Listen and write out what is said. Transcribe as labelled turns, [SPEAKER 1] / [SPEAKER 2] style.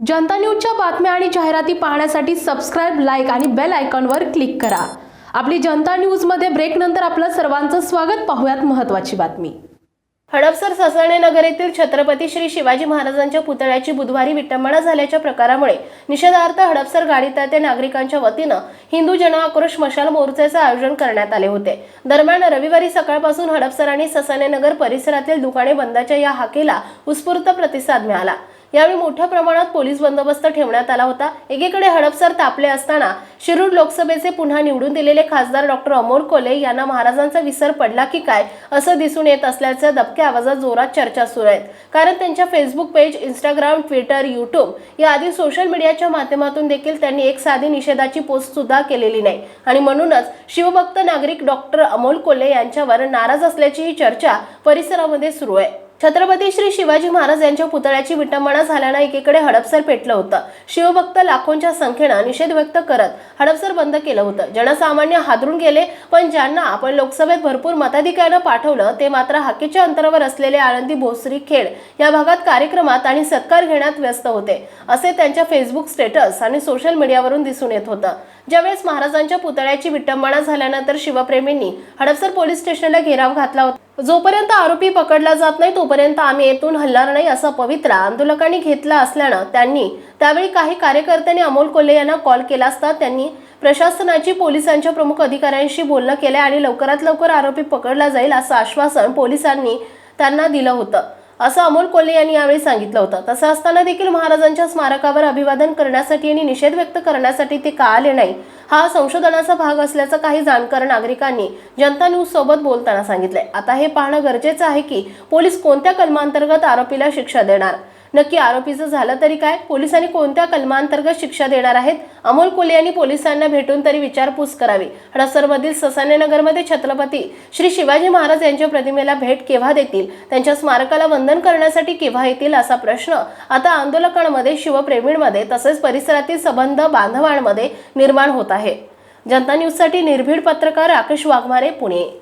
[SPEAKER 1] जनता न्यूजच्या बातम्या आणि जाहिराती पाहण्यासाठी सबस्क्राईब लाईक आणि बेल आयकॉनवर क्लिक करा. आपली जनता न्यूजमध्ये ब्रेक नंतर आपलं सर्वांचं स्वागत. पाहूयात महत्त्वाची बातमी.
[SPEAKER 2] हडपसर ससाणे नगर येथील छत्रपती श्री शिवाजी महाराजांच्या पुतळ्याची बुधवारी विटंबना झाल्याच्या प्रकारामुळे निषेधार्थ हडपसर गाडीतळते नागरिकांच्या वतीनं हिंदू जनआक्रोश मशाल मोर्चाचे आयोजन करण्यात आले होते. दरम्यान रविवारी सकाळपासून हडपसर आणि ससाणे नगर परिसरातील दुकाने बंदाच्या या हाकेला उत्स्फूर्त प्रतिसाद मिळाला. यावेळी मोठ्या प्रमाणात पोलीस बंदोबस्त ठेवण्यात आला होता. एकीकडे हडपसर तापले असताना शिरूर लोकसभेचे पुन्हा निवडून दिलेले खासदार डॉक्टर अमोल कोले यांना महाराजांचा विसर पडला की काय असं दिसून येत असल्याच्या दबक्या आवाजात जोरात चर्चा सुरू आहेत. कारण त्यांच्या Facebook page Instagram Twitter YouTube या आदी सोशल मीडियाच्या माध्यमातून देखील त्यांनी एक साधी निषेधाची पोस्ट सुद्धा केलेली नाही. आणि म्हणूनच शिवभक्त नागरिक डॉक्टर अमोल कोल्हे यांच्यावर नाराज असल्याची ही चर्चा परिसरामध्ये सुरू आहे. छत्रपती श्री शिवाजी महाराज यांच्या पुतळ्याची विटंबना झाल्यानं एकीकडे हडपसर पेटलं होतं. शिवभक्त लाखोंच्या संख्येनं निषेध व्यक्त करत हडपसर बंद केलं होतं. जनसामान्य हादरून गेले पण ज्यांना आपण लोकसभेत भरपूर मताधिक्यानं पाठवलं ते मात्र हाकीच्या अंतरावर असलेले आळंदी भोसरी खेड या भागात कार्यक्रमात आणि सत्कार घेण्यात व्यस्त होते असे त्यांच्या फेसबुक स्टेटस आणि सोशल मीडियावरून दिसून येत होतं. ज्यावेळेस महाराजांच्या पुतळ्याची विटंबना झाल्यानंतर शिवप्रेमींनी हडपसर पोलीस स्टेशनला घेराव घातला होता. जोपर्यंत आरोपी पकडला जात नाही तोपर्यंत आम्ही येथून हलणार नाही असा पवित्रा आंदोलकांनी घेतला असल्यानं त्यांनी त्यावेळी काही कार्यकर्त्यांनी अमोल कोल्हे यांना कॉल केला असता त्यांनी प्रशासनाची पोलिसांच्या प्रमुख अधिकाऱ्यांशी बोलणं केलं आणि लवकरात लवकर आरोपी पकडला जाईल असं आश्वासन पोलिसांनी त्यांना दिलं होतं. असं अमोल कोल्हे यांनी यावेळी सांगितलं होतं. तसं असताना देखील महाराजांच्या स्मारकावर अभिवादन करण्यासाठी आणि निषेध व्यक्त करण्यासाठी ते का आले नाही हा संशोधनाचा भाग असल्याचं काही जाणकार नागरिकांनी जनता न्यूज सोबत बोलताना सांगितलंय. आता हे पाहणं गरजेचं आहे की पोलीस कोणत्या कलमांतर्गत आरोपीला शिक्षा देणार? नक्की आरोपीचं झालं तरी काय? पोलिसांनी कोणत्या कलमांतर्गत शिक्षा देणार आहेत? अमोल कोले यांनी पोलिसांना भेटून तरी विचारपूस करावी. हडपसरमधील ससाने नगरमध्ये छत्रपती श्री शिवाजी महाराज यांच्या प्रतिमेला भेट केव्हा देतील? त्यांच्या स्मारकाला वंदन करण्यासाठी केव्हा येतील असा प्रश्न आता आंदोलकांमध्ये शिवप्रेमींमध्ये तसेच परिसरातील संबंध बांधवांमध्ये निर्माण होत आहे. जनता न्यूजसाठी निर्भीड पत्रकार राकेश वाघमारे पुणे.